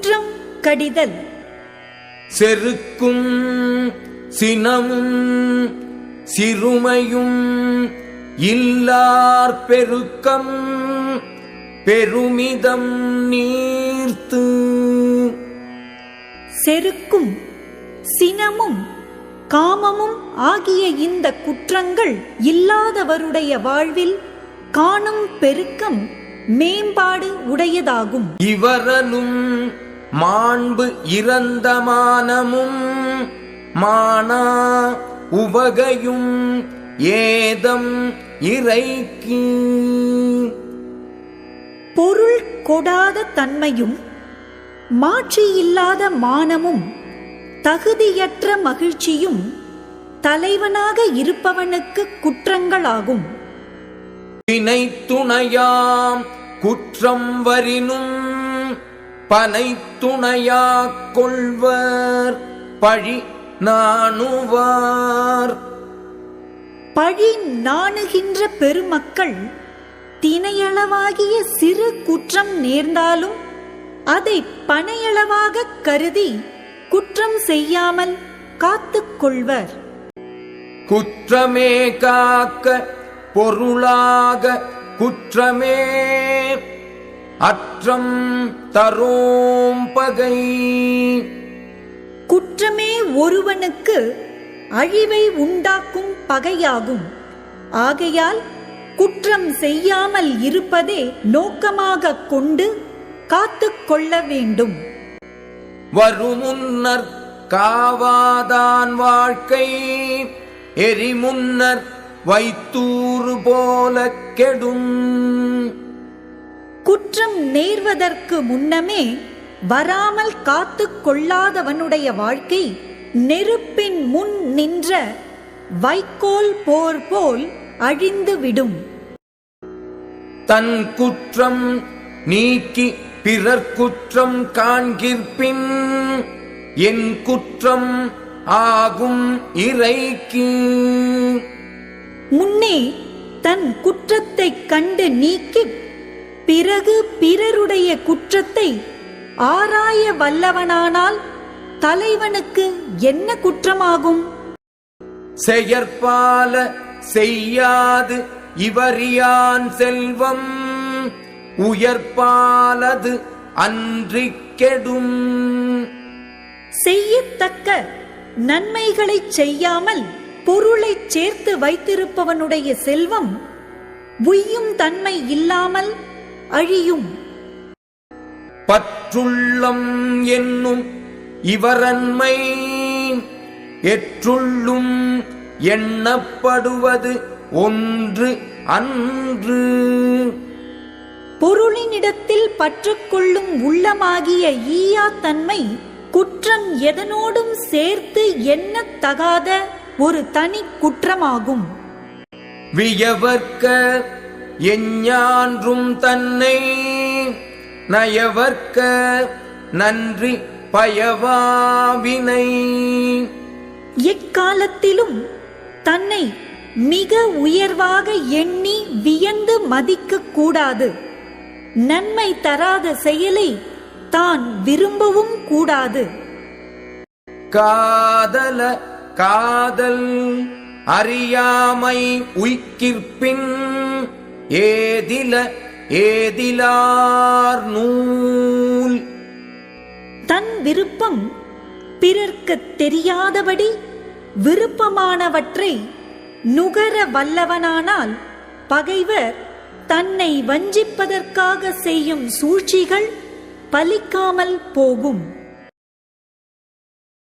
குற்றம் கடிதல். செருக்கும் சினமும் சிறுமையும் இல்லார் பெருக்கம் பெருமிதம் நீர்த்து. செருக்கும் சினமும் காமமும் ஆகிய இந்த குற்றங்கள் இல்லாதவருடைய வாழ்வில் காணும் பெருக்கம் மேம்பாடு உடையதாகும். இவரலும் மாண்பு இறந்த மானமும் மானா உவகையும் ஏதம் இறைக்கு. பொருள் கொடாத தன்மையும் மாட்சியில்லாத மானமும் தகுதியற்ற மகிழ்ச்சியும் தலைவனாக இருப்பவனுக்கு குற்றங்களாகும். வினை துணையாம் குற்றம் வரினும் பனை துணையாக் கொள்வர் பழி நாணுவார். பழி நாணுகின்ற பெருமக்கள் தினையளவாகிய சிறு குற்றம் நேர்ந்தாலும் அதை பனையளவாக கருதி குற்றம் செய்யாமல் காத்துக் கொள்வர். குற்றமே காக்க பொருளாக குற்றமே அற்றம் தரோம் பகை. குற்றமே ஒருவனுக்கு அழிவை உண்டாக்கும் பகையாகும். ஆகையால் குற்றம் செய்யாமல் இருப்பதே நோக்கமாக கொண்டு காத்துக் கொள்ள வேண்டும். வருமுன்னர் காவாதான் வாழ்க்கை எரிமுன்னர் வைத்தூறு போல கெடும். குற்றம் நேர்வதற்கு முன்னமே வராமல் காத்துக் கொள்ளாதவனுடைய வாழ்க்கை நெருப்பின் முன் நின்ற வைக்கோல் போர் போல் அழிந்துவிடும் தன் குற்றம் நீக்கி பிறர் குற்றம் காண்கிற்பின் என் குற்றம் ஆகும் இறைக்கு. முன்னே தன் குற்றத்தைக் கண்டு நீக்கி பிறகு பிறருடைய குற்றத்தை ஆராய வல்லவனானால் தலைவனுக்கு என்ன குற்றமாகும்? செயற்பால செய்யாது இவரியான் செல்வம். உயர்பாலது அன்றிக் கெடும். செய்யத்தக்க நன்மைகளைச் செய்யாமல் பொருளைச் சேர்த்து வைத்திருப்பவனுடைய செல்வம் உய்யும் தன்மை இல்லாமல் அழியும். பற்றுள்ளம் என்னும் இவரன்மை எற்றுள்ளும் எண்ணப்படுவது ஒன்று அன்று. பொருளினிடத்தில் பற்றுக்கொள்ளும் உள்ளமாகிய ஈயா தன்மை குற்றம் எதனோடும் சேர்த்து எண்ணத்தகாத ஒரு தனி குற்றமாகும். வியவர்க்க எஞ்ஞான்றும் தன்னை நயவர்க்க நன்றி பயவாவினை. எக்காலத்திலும் தன்னை மிக உயர்வாக எண்ணி வியந்து மதிக்க கூடாது. நன்மை தராத செயலை தான் விரும்பவும் கூடாது. காதல காதல் அறியாமை உய்கிற்பின் ஏதில ஏதிலார் நூல். தன் விருப்பம் பிறர்க்குத் தெரியாதபடி விருப்பமானவற்றை நுகர வல்லவனானால் பகைவர் தன்னை வஞ்சிப்பதற்காக செய்யும் சூழ்ச்சிகள் பலிக்காமல் போகும்.